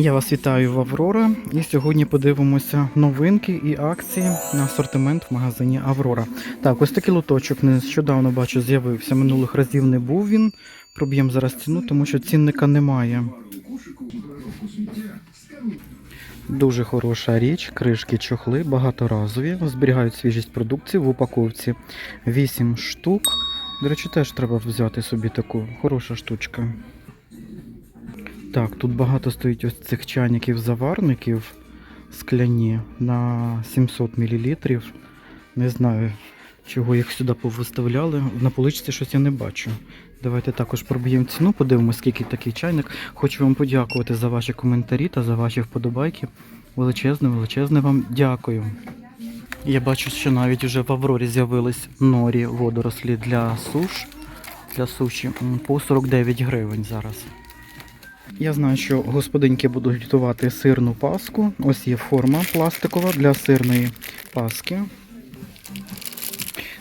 Я вас вітаю в Аврора. І сьогодні подивимося новинки і акції на асортимент в магазині Аврора. Так, ось такий лоточок нещодавно бачу, з'явився. Минулих разів не був він. Проб'ємо зараз ціну, тому що цінника немає. Дуже хороша річ, кришки, чохли, багаторазові, зберігають свіжість продукції в упаковці. 8 штук. До речі, теж треба взяти собі таку хороша штучка. Так, тут багато стоїть ось цих чайників заварників скляні на 700 мл. Не знаю, чого їх сюди повиставляли. На поличці щось я не бачу. Давайте також проб'ємо ціну, подивимося, скільки такий чайник. Хочу вам подякувати за ваші коментарі та за ваші вподобайки. Величезне, величезне вам дякую. Я бачу, що навіть вже в Аврорі з'явились норі водорослі для суш, для суші по 49 гривень зараз. Я знаю, що господинки будуть готувати сирну паску. Ось є форма пластикова для сирної паски.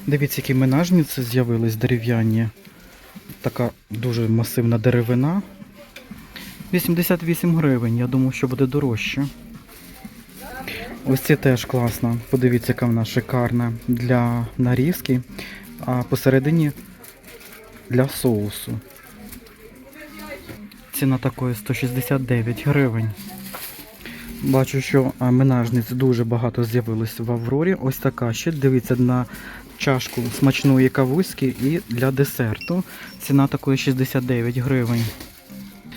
Дивіться, які менажниці з'явились дерев'яні. Така дуже масивна деревина. 88 гривень. Я думав, що буде дорожче. Ось це теж класно. Подивіться, яка вона шикарна для нарізки, а посередині для соусу. Ціна такої 169 гривень. Бачу, що а, менажниць дуже багато з'явилось в Аврорі. Ось така ще. Дивіться на чашку смачної кавуськи і для десерту. Ціна такої 69 гривень.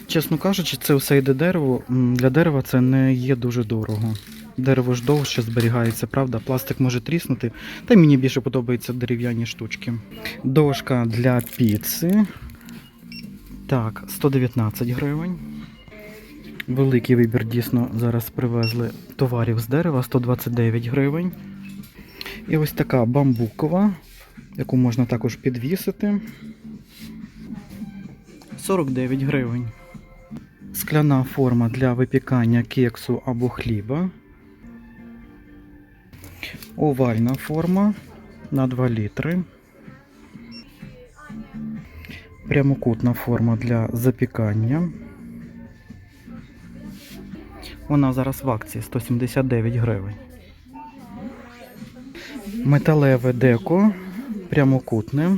Чесно кажучи, це все йде дерево. Для дерева це не є дуже дорого. Дерево ж довше зберігається, правда? Пластик може тріснути. Та мені більше подобаються дерев'яні штучки. Дошка для піци. Так, 119 гривень. Великий вибір дійсно зараз привезли товарів з дерева 129 гривень. І ось така бамбукова, яку можна також підвісити. 49 гривень. Скляна форма для випікання кексу або хліба. Овальна форма на 2 літри. Прямокутна форма для запікання. Вона зараз в акції 179 гривень. Металеве деко прямокутне.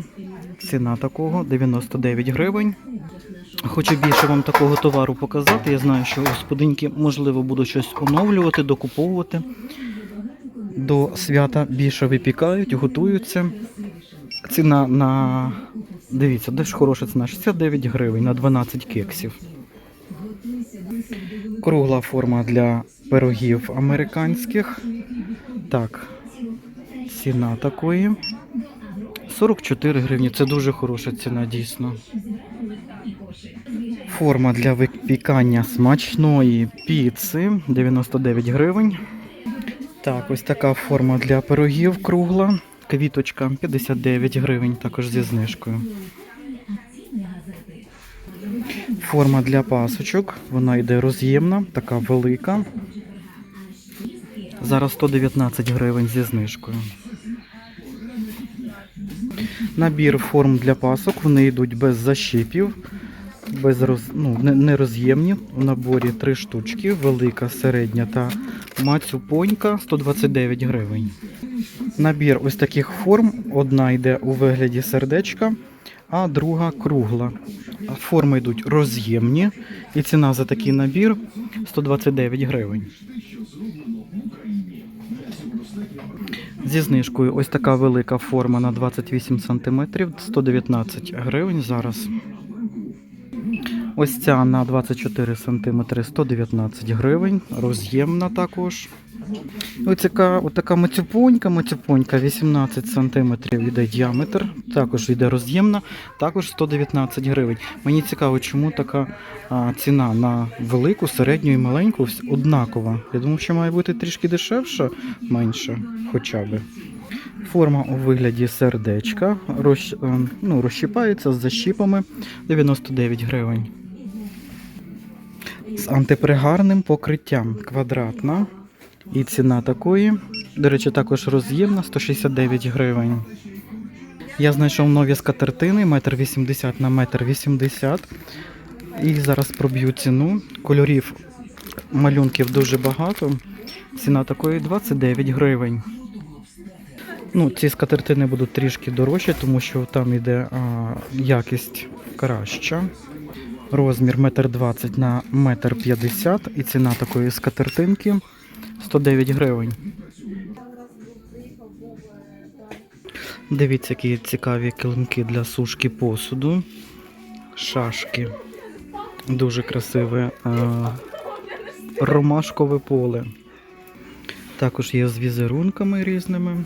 Ціна такого 99 гривень. Хочу більше вам такого товару показати. Я знаю, що господинки, можливо, будуть щось оновлювати, докуповувати. До свята більше випікають, готуються. Ціна на. Дивіться, де ж хороша ціна? 69 гривень на 12 кексів. Кругла форма для пирогів американських. Так, ціна такої. 44 гривні. Це дуже хороша ціна, дійсно. Форма для випікання смачної піци 99 гривень. Так, ось така форма для пирогів кругла. Квіточка 59 гривень, також зі знижкою. Форма для пасочок, вона йде роз'ємна, така велика. Зараз 119 гривень зі знижкою. Набір форм для пасок, вони йдуть без защипів, без роз, ну, не- не роз'ємні. У наборі три штучки, велика, середня та мацюпонька 129 гривень. Набір ось таких форм. Одна йде у вигляді сердечка, а друга кругла. Форми йдуть роз'ємні, і ціна за такий набір 129 гривень. Зі знижкою ось така велика форма на 28 см, 119 гривень зараз. Ось ця на 24 см 119 гривень, роз'ємна також. Ось така, мацюпонька, мацюпонька 18 см йде діаметр, також йде роз'ємна, також 119 гривень. Мені цікаво, чому така а, ціна на велику, середню і маленьку однакова. Я думав, що має бути трішки дешевша, менша хоча б. Форма у вигляді сердечка, розщ, е, ну, розщіпається з защіпами 99 гривень. З антипригарним покриттям квадратна. І ціна такої, до речі, також роз'ємна 169 гривень. Я знайшов нові скатертини 1,80 на 1,80 м. І зараз проб'ю ціну. Кольорів малюнків дуже багато. Ціна такої 29 гривень. Ну, ці скатертини будуть трішки дорожчі, тому що там йде а, якість краща. Розмір 1,20 м на 1,50 м і ціна такої скатертинки 109 гривень. Дивіться, які цікаві килимки для сушки посуду. Шашки. Дуже красиве ромашкове поле. Також є з візерунками різними.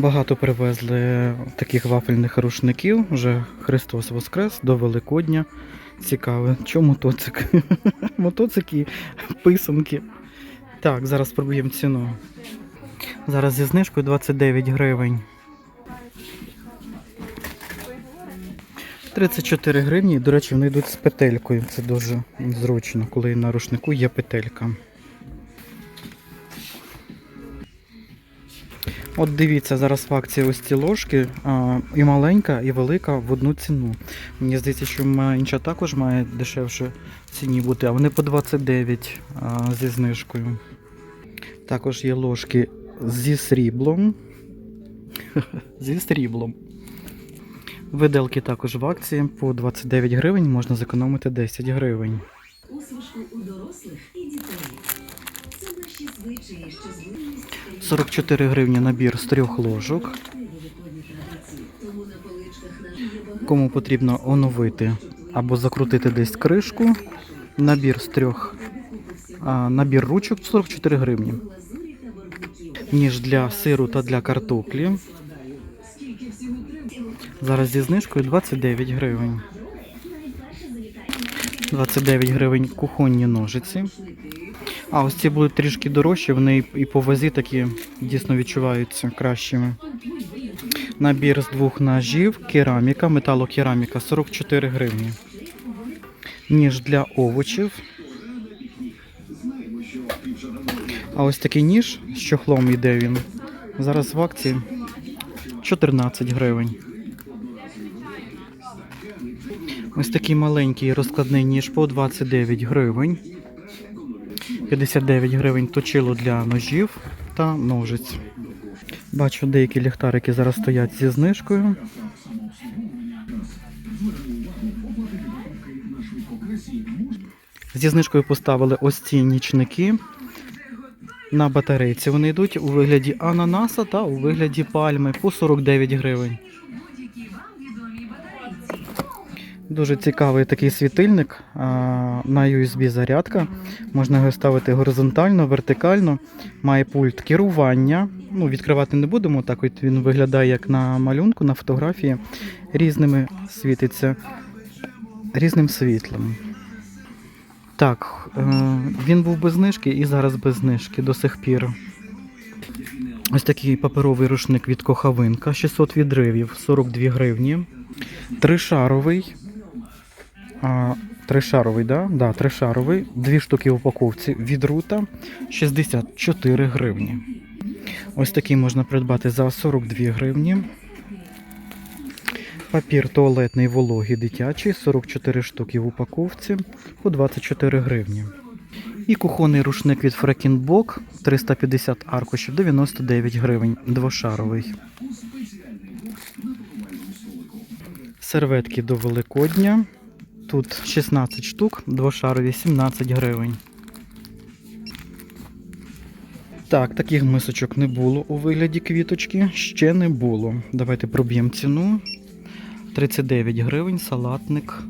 Багато привезли таких вафельних рушників. Вже Христос Воскрес до Великодня. Цікаве. Чому мотоцик? Мотоцики, писанки. Так, зараз спробуємо ціну. Зараз зі знижкою 29 гривень. 34 гривні. До речі, вони йдуть з петелькою. Це дуже зручно, коли на рушнику є петелька. От дивіться, зараз в акції ось ці ложки а, і маленька, і велика в одну ціну. Мені здається, що менша також має дешевше в ціні бути, а вони по 29 а, зі знижкою. Також є ложки зі сріблом. зі сріблом. Виделки також в акції по 29 гривень, можна зекономити 10 гривень. Усмішку у дорослих і дітей. 44 гривні набір з трьох ложок. Кому потрібно оновити або закрутити десь кришку. Набір з трьох. А, набір ручок 44 гривні. Ніж для сиру та для картоплі. Зараз зі знижкою 29 гривень. 29 гривень кухонні ножиці. А ось ці будуть трішки дорожчі, вони і- по вазі такі дійсно відчуваються кращими. Набір з двох ножів, кераміка, металокераміка 44 гривні. Ніж для овочів. А ось такий ніж з чохлом йде він. Зараз в акції 14 гривень. Ось такий маленький розкладний ніж по 29 гривень. 59 гривень точило для ножів та ножиць. Бачу, деякі ліхтарики зараз стоять зі знижкою. Зі знижкою поставили ось ці нічники. На батарейці вони йдуть у вигляді ананаса та у вигляді пальми по 49 гривень. Дуже цікавий такий світильник на USB зарядка. Можна його ставити горизонтально, вертикально. Має пульт керування. Ну, відкривати не будемо, так от він виглядає як на малюнку, на фотографії. Різними світиться різним світлом. Так, е, він був без знижки і зараз без знижки до сих пір. Ось такий паперовий рушник від Кохавинка, 600 відривів, 42 гривні. Тришаровий. Тришаровий, да? Да, тришаровий. Дві штуки в упаковці від рута 64 гривні. Ось такий можна придбати за 42 гривні. Папір туалетний вологий дитячий, 44 штуки в упаковці по 24 гривні. І кухонний рушник від Фрекінбок 350 аркушів 99 гривень, двошаровий. Серветки до Великодня. Тут 16 штук, двошарові 17 гривень. Так, таких мисочок не було у вигляді квіточки. Ще не було. Давайте проб'ємо ціну. 39 гривень, салатник.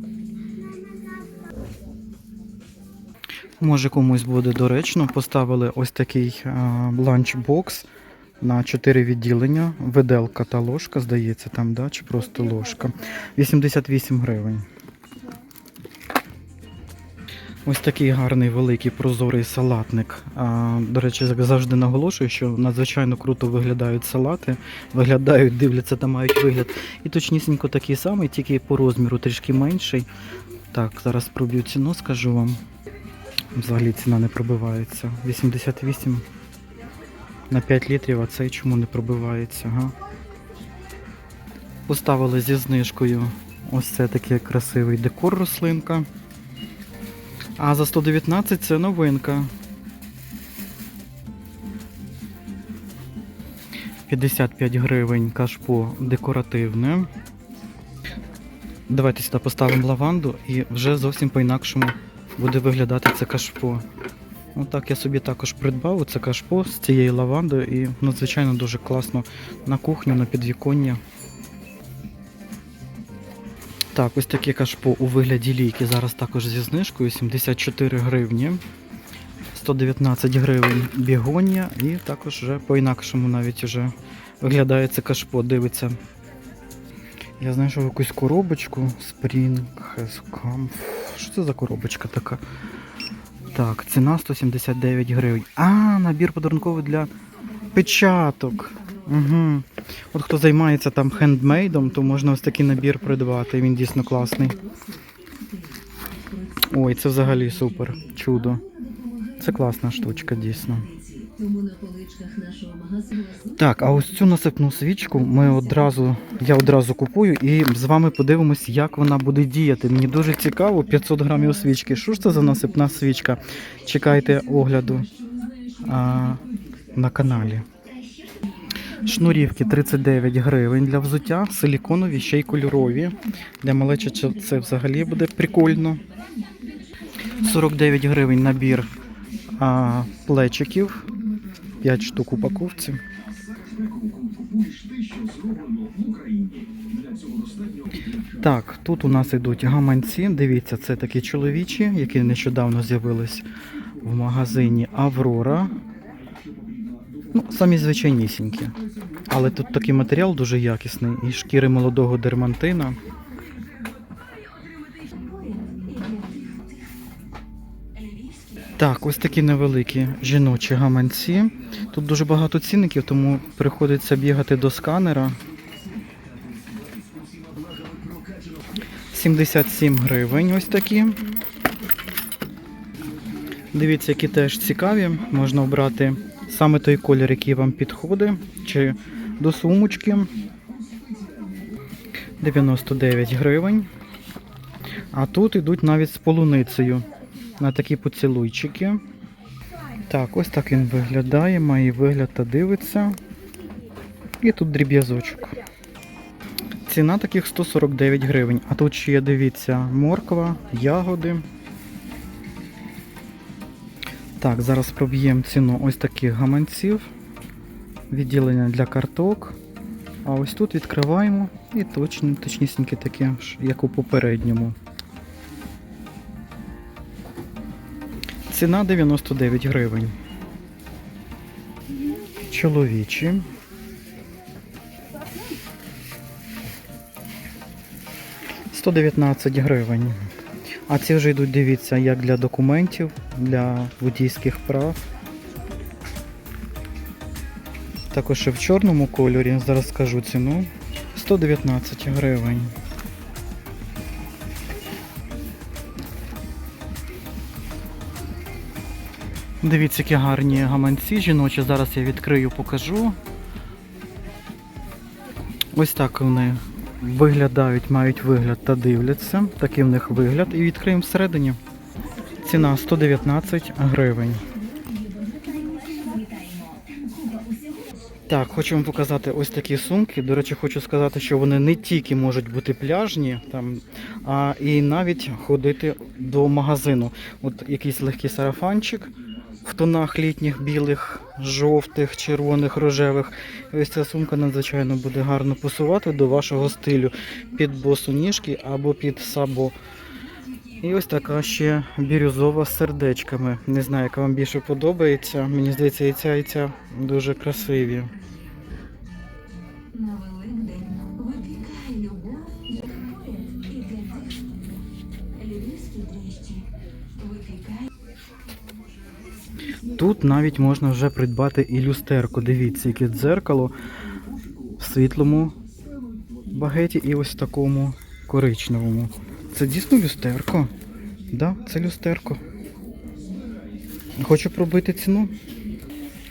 Може комусь буде доречно. Поставили ось такий ланчбокс на 4 відділення. Виделка та ложка, здається, там, да? чи просто ложка. 88 гривень. Ось такий гарний великий прозорий салатник. А, до речі, як завжди наголошую, що надзвичайно круто виглядають салати, виглядають, дивляться та мають вигляд. І точнісінько такий самий, тільки по розміру трішки менший. Так, зараз проб'ю ціну, скажу вам. Взагалі ціна не пробивається. 88 на 5 літрів, а цей чому не пробивається? Ага. Поставили зі знижкою ось це такий красивий декор рослинка. А за 119 це новинка. 55 гривень кашпо декоративне. Давайте сюди поставимо лаванду і вже зовсім по-інакшому буде виглядати це кашпо. Отак я собі також придбав це кашпо з цією лавандою і надзвичайно дуже класно на кухню, на підвіконня. Так, ось таке кашпо у вигляді лійки. Зараз також зі знижкою 74 гривні. 119 гривень бігонія і також вже по-інакшому навіть вже виглядає це кашпо, дивиться. Я знайшов якусь коробочку Spring has come. Що це за коробочка така? Так, ціна 179 гривень. А, набір подарунковий для печаток. Угу. От хто займається там хендмейдом, то можна ось такий набір придбати. Він дійсно класний. Ой, це взагалі супер. Чудо. Це класна штучка, дійсно. Так, а ось цю насипну свічку ми одразу, я одразу купую і з вами подивимось, як вона буде діяти. Мені дуже цікаво, 500 грамів свічки. Що ж це за насипна свічка? Чекайте огляду а, на каналі. Шнурівки 39 гривень для взуття, силіконові, ще й кольорові. Для малечі це- взагалі буде прикольно. 49 гривень набір а, плечиків. 5 штук упаковці. Так, тут у нас йдуть гаманці. Дивіться, це такі чоловічі, які нещодавно з'явились в магазині Аврора. Ну, самі звичайнісінькі. Але тут такий матеріал дуже якісний. І шкіри молодого дермантина. Так, ось такі невеликі жіночі гаманці. Тут дуже багато цінників, тому приходиться бігати до сканера. 77 гривень ось такі. Дивіться, які теж цікаві. Можна обрати саме той колір, який вам підходить, чи до сумочки. 99 гривень. А тут йдуть навіть з полуницею на такі поцілуйчики. Так, ось так він виглядає, має вигляд та дивиться. І тут дріб'язочок. Ціна таких 149 гривень. А тут ще є, дивіться, морква, ягоди. Так, зараз проб'ємо ціну ось таких гаманців. Відділення для карток. А ось тут відкриваємо і точно, точнісіньке таке, як у попередньому. Ціна 99 гривень. Чоловічі. Сто дев'ятнадцять гривень. А ці вже йдуть, дивіться, як для документів, для водійських прав. Також ще в чорному кольорі, зараз скажу ціну. 119 гривень. Дивіться, які гарні гаманці жіночі. Зараз я відкрию, покажу. Ось так вони виглядають, мають вигляд та дивляться. Такий в них вигляд. І відкриємо всередині. Ціна 119 гривень. Так, хочу вам показати ось такі сумки. До речі, хочу сказати, що вони не тільки можуть бути пляжні, там, а і навіть ходити до магазину. От якийсь легкий сарафанчик в тонах літніх, білих, жовтих, червоних, рожевих. Ось ця сумка надзвичайно буде гарно пасувати до вашого стилю під босоніжки або під сабо. І ось така ще бірюзова з сердечками. Не знаю, яка вам більше подобається. Мені здається, і ця, і ця дуже красиві. Тут навіть можна вже придбати і люстерко. Дивіться, яке дзеркало в світлому багеті і ось такому коричневому. Це дійсно люстерко. Да, це люстерко. Хочу пробити ціну.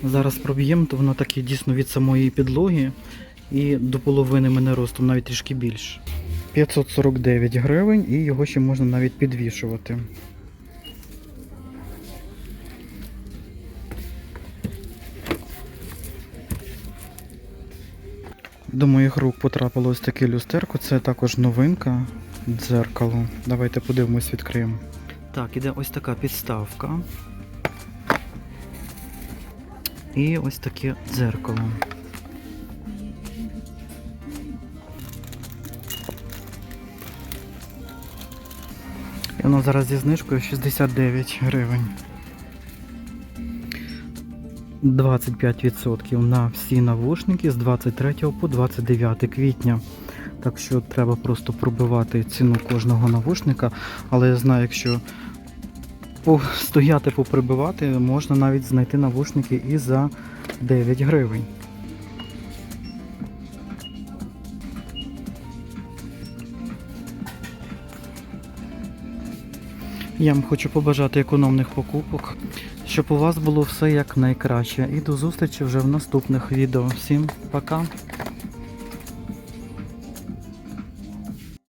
Зараз проб'ємо, то воно таке дійсно від самої підлоги і до половини мене ростом, навіть трішки більше. 549 гривень і його ще можна навіть підвішувати. До моїх рук потрапило ось таке люстерко. Це також новинка дзеркало. Давайте подивимось, відкриємо. Так, іде ось така підставка. І ось таке дзеркало. І воно зараз зі знижкою 69 гривень. 25% на всі навушники з 23 по 29 квітня. Так що треба просто пробивати ціну кожного навушника. Але я знаю, якщо стояти поприбивати, можна навіть знайти навушники і за 9 гривень. Я вам хочу побажати економних покупок, щоб у вас було все як найкраще. І до зустрічі вже в наступних відео. Всім пока!